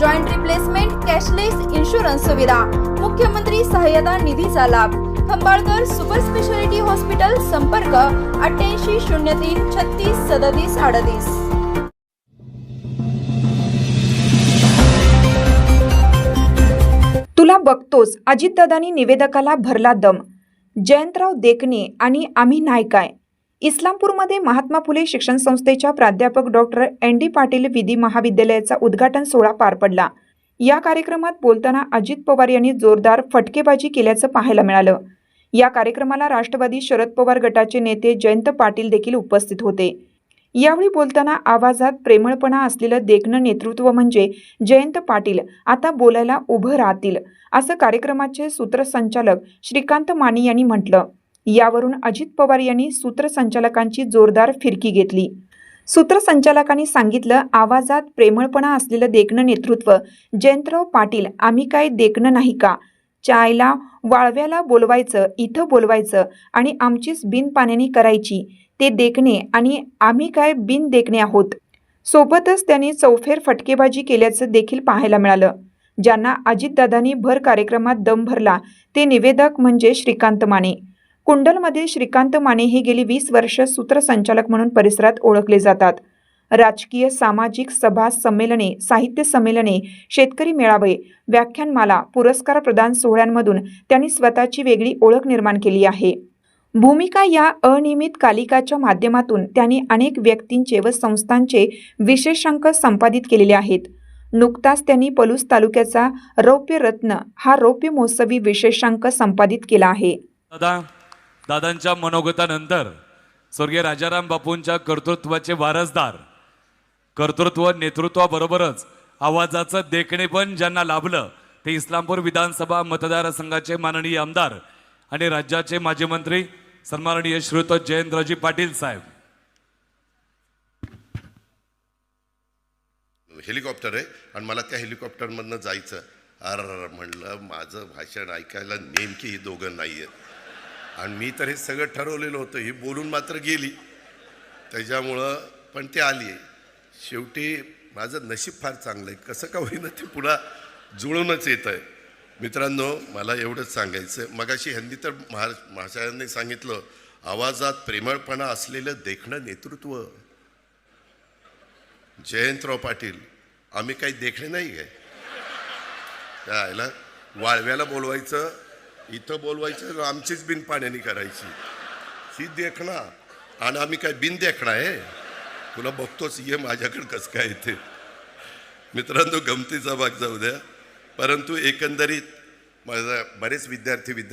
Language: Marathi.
joint replacement cashless insurance सुविधा मुख्यमंत्री सहाय्यता निधीचा लाभ. खंबाळकर सुपर स्पेशालिटी हॉस्पिटल संपर्क अठ्ठ्याऐंशी शून्य तीन छत्तीस सदतीस अडतीस. तुला बघतोच अजितदादांनी निवेदकाला भरला दम. जयंतराव देखणे आणि आम्ही नायकाय इस्लामपूरमध्ये महात्मा फुले शिक्षण संस्थेच्या प्राध्यापक डॉक्टर एन डी पाटील विधी महाविद्यालयाचा उद्घाटन सोहळा पार पडला. या कार्यक्रमात बोलताना अजित पवार यांनी जोरदार फटकेबाजी केल्याचं पाहायला मिळालं. या कार्यक्रमाला राष्ट्रवादी शरद पवार गटाचे नेते जयंत पाटील देखील उपस्थित होते. यावेळी बोलताना आवाजात प्रेमळपणा असलेलं देखणं नेतृत्व म्हणजे जयंत पाटील आता बोलायला उभं राहतील असं कार्यक्रमाचे सूत्रसंचालक श्रीकांत माने यांनी म्हटलं. यावरून अजित पवार यांनी सूत्रसंचालकांची जोरदार फिरकी घेतली. सूत्रसंचालकांनी सांगितलं आवाजात प्रेमळपणा असलेलं देखणं नेतृत्व. जयंतराव पाटील आम्ही काय देखणं नाही का? चायला वाळव्याला बोलवायचं इथं बोलवायचं आणि आमचीच बिनपाण्याने करायची. ते देखणे आणि आम्ही काय बिन देखणे आहोत? सोबतच त्यांनी चौफेर फटकेबाजी केल्याचं देखील पाहायला मिळालं. ज्यांना अजितदादांनी भर कार्यक्रमात दम भरला ते निवेदक म्हणजे श्रीकांत माने. कुंडलमध्ये श्रीकांत माने हे गेली वीस वर्ष सूत्रसंचालक म्हणून परिसरात ओळखले जातात. राजकीय सामाजिक सभा संमेलने साहित्य संमेलने शेतकरी मेळावे व्याख्यानमाला पुरस्कार प्रदान सोहळ्यांमधून त्यांनी स्वतःची वेगळी ओळख निर्माण केली आहे. भूमिका या अनियमित कालिकाच्या माध्यमातून त्यांनी अनेक व्यक्तींचे व संस्थांचे विशेषांक संपादित केलेले आहेत. नुकताच त्यांनी पलूस तालुक्याचा रौप्य रत्न हा रौप्य महोत्सवी विशेषांक संपादित केला आहे. दादा दादांच्या मनोगतानंतर स्वर्गीय राजाराम बापूंच्या कर्तृत्वाचे वारसदार कर्तृत्व नेतृत्वाबरोबरच आवाजाचं देखणे पण ज्यांना लाभलं ते इस्लामपूर विधानसभा मतदारसंघाचे माननीय आमदार आणि राज्याचे माजी मंत्री सन्माननीय श्रीयुत जयंतरावजी पाटील साहेब. हेलिकॉप्टर आहे आणि मला त्या हेलिकॉप्टरमधनं जायचं अर म्हणलं माझं भाषण ऐकायला नेमकी ही दोघं नाही आहेत आणि मी तर हे सगळं ठरवलेलं होतं ही बोलून मात्र गेली. त्याच्यामुळं पण ते आली शेवटी माझं नशीब फार चांगलं आहे. कसं का होईना ते पुन्हा जुळूनच येत आहे. मित्रांनो मला एवढंच सांगायचं मगाशी ह्यांनी तर महा महाशयांनी सांगितलं आवाजात प्रेमळपणा असलेलं देखणं नेतृत्व. जयंतराव पाटील आम्ही काही देखणे नाही काय? त्या वाळव्याला बोलवायचं इथं बोलवायचं आमचीच बिन पाण्याने करायची. ही देखणा. आणि आम्ही काय बिन देखणा आहे? तुला बघतोच ये माझ्याकडे कसं काय येते मित्रांनो गमतीचा भाग जाऊ द्या. परंतु एकंदरीत माझा बरेच विद्यार्थी विद्या